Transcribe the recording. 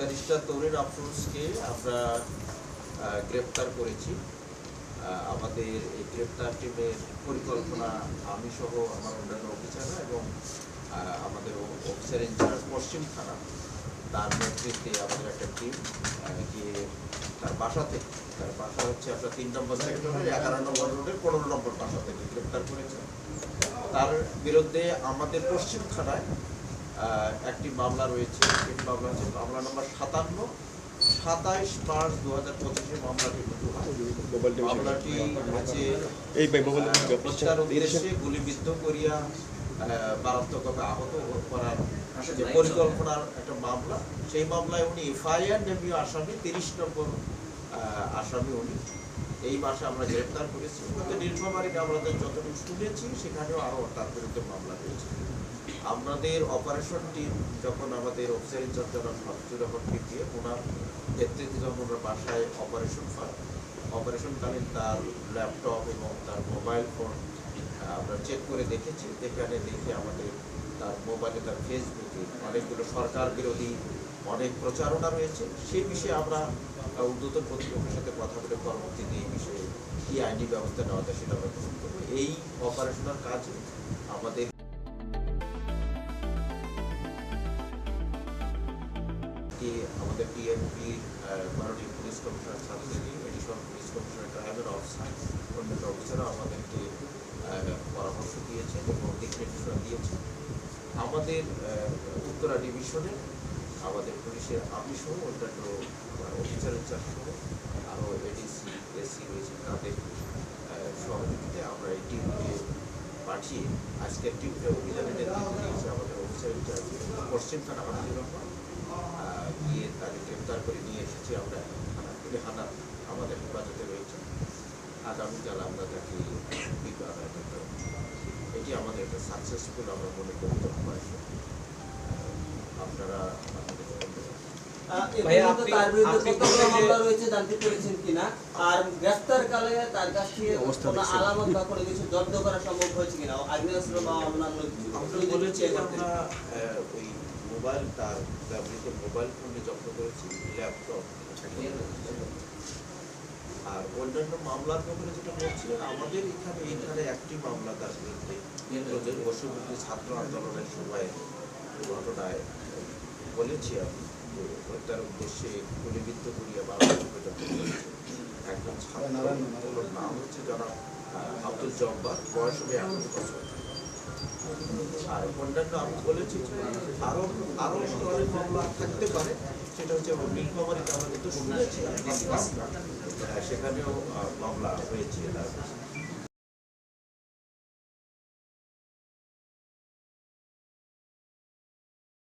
Barrister তরুণ আফরোজকে আমরা গ্রেপ্তার করেছি। আমাদের এই গ্রেপ্তার টিমের পরিকল্পনা আমি সহ আমার অন্যান্য অফিসাররা এবং আমাদের অফিসার ইনচার্জ পশ্চিম থানা তার নেতৃত্বে আমাদের একটা টিম গিয়ে তার বাসাতে, তার বাসা হচ্ছে আপনার তিন নম্বর সেক্টরের এগারো নম্বর রোডের পনেরো নম্বর বাসা থেকে গ্রেপ্তার করেছে। তার বিরুদ্ধে আমাদের পশ্চিম থানায় একটি মামলা রয়েছে। সেই মামলা হচ্ছে মামলা নম্বর সাতান্ন। সাতাইশ মার্চ দু হাজার পঁচিশে মামলাটি রুজু হয়। মামলাটি হচ্ছে হত্যার উদ্দেশ্যে গুলিবিদ্ধ করিয়া মারাত্মকভাবে আহত করার যে পরিকল্পনার একটা মামলা। সেই মামলায় উনি এফআইআর নেমীয় আসামি তিরিশ নম্বর আসামি উনি। এই মাসে আমরা গ্রেপ্তার করেছি। কিন্তু নীলফামারী আমাদের যতটুকু শুনেছি, সেখানেও আরও তার বিরুদ্ধে মামলা হয়েছে। আমাদের অপারেশন টিম যখন আমাদের অফিসার ইনচার্জ জনাব শামসুর রহমানকে দিয়ে ওনার নেতৃত্বে যখন ওনার বাসায় অপারেশন হয় অপারেশনকালীন তার ল্যাপটপ এবং তার মোবাইল ফোন আমরা চেক করে দেখেছি। যেখানে দেখে আমাদের তার মোবাইলে তার ফেসবুকে অনেকগুলো সরকার বিরোধী অনেক প্রচারণা রয়েছে। সেই বিষয়ে আমরা ঊর্ধ্বতন কর্তৃপক্ষের কথা বলে পরবর্তীতে এই বিষয়ে কি আইনি ব্যবস্থা নেওয়া যায় সেটা আমরা গ্রহণ করব। এই অপারেশনাল কাজে আমাদের আমাদের টিএমপি মাননীয় পুলিশ কমিশনার ছাত্রী additional police commissioner tribal officer অন্যান্য অফিসারও আমাদেরকে পরামর্শ দিয়েছেন এবং দিক দিয়েছেন। আমাদের উত্তরা ডিভিশনে আমাদের পুলিশের আমি সহ অন্যান্য অফিসার ইনচার্জ সহ আরও এডিসি এসসি রয়েছে তাদের আহ, সহযোগিতায় আমরা এই টিমকে পাঠিয়ে আজকের টিমকে অভিযানের নেতৃত্ব দিয়েছে আমাদের অফিসার ইনচার্জ পশ্চিম থানা রহমান গিয়ে তাকে গ্রেপ্তার করে নিয়ে এসেছি। আমরা হানা আমাদের হেফাজতে রয়েছে। আগামীকাল আমরা তাকে বিজ্ঞান এটি আমাদের একটা সাকসেসফুল আমরা মনে করি আপনারা মোবাইল তার ব্যবহৃত মোবাইল ফোনটি জব্দ করেছি ল্যাপটপ আর অন্যান্য মামলার ব্যাপারে যেটা বলছিলেন আমাদের এখানে এখানে একটি মামলা তার বিরুদ্ধে বসুমতী ছাত্র আন্দোলনের সময় ঘটনায় বলেছি আমি। হত্যার উদ্দেশ্যে গুলিবিদ্ধ করিয়া একজন ছাত্র নাম হচ্ছে আব্দুল জব্বার বয়স হবে বছর। আর অন্যান্য আমি বলেছি আরও আরও স্তরের মামলা থাকতে পারে সেটা হচ্ছে নীলফামারীতে শুনেছি সেখানেও আহ, মামলা হয়েছে